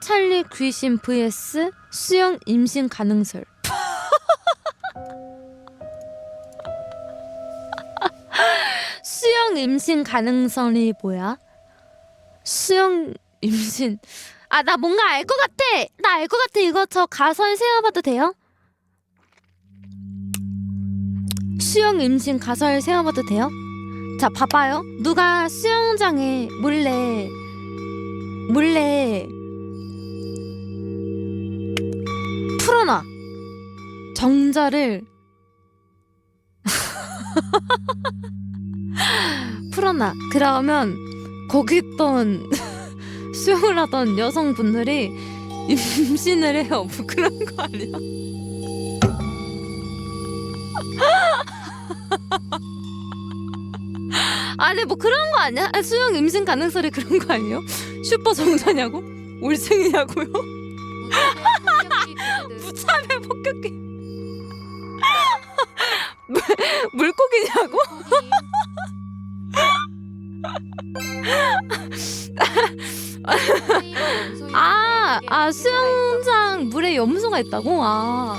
찰리 귀신 vs 수영 임신 가능설. 수영 임신 가능성이 뭐야? 수영 임신 아 나 뭔가 알 것 같아 나 알 것 같아 이거 저 가설 세워봐도 돼요? 수영 임신 가설 세워봐도 돼요? 자 봐봐요 누가 수영장에 몰래 몰래 정자를 풀어놔 그러면 거기 있던 수영을 하던 여성분들이 임신을 해요 뭐 그런 거 아니야? 아니 뭐 그런 거 아니야? 아, 수영 임신 가능성이 그런 거 아니에요? 슈퍼 정자냐고? 올생이냐고요? 무차별 폭격기 물, 물고기냐고? 아, 아 수영장 물에 염소가 있다고? 아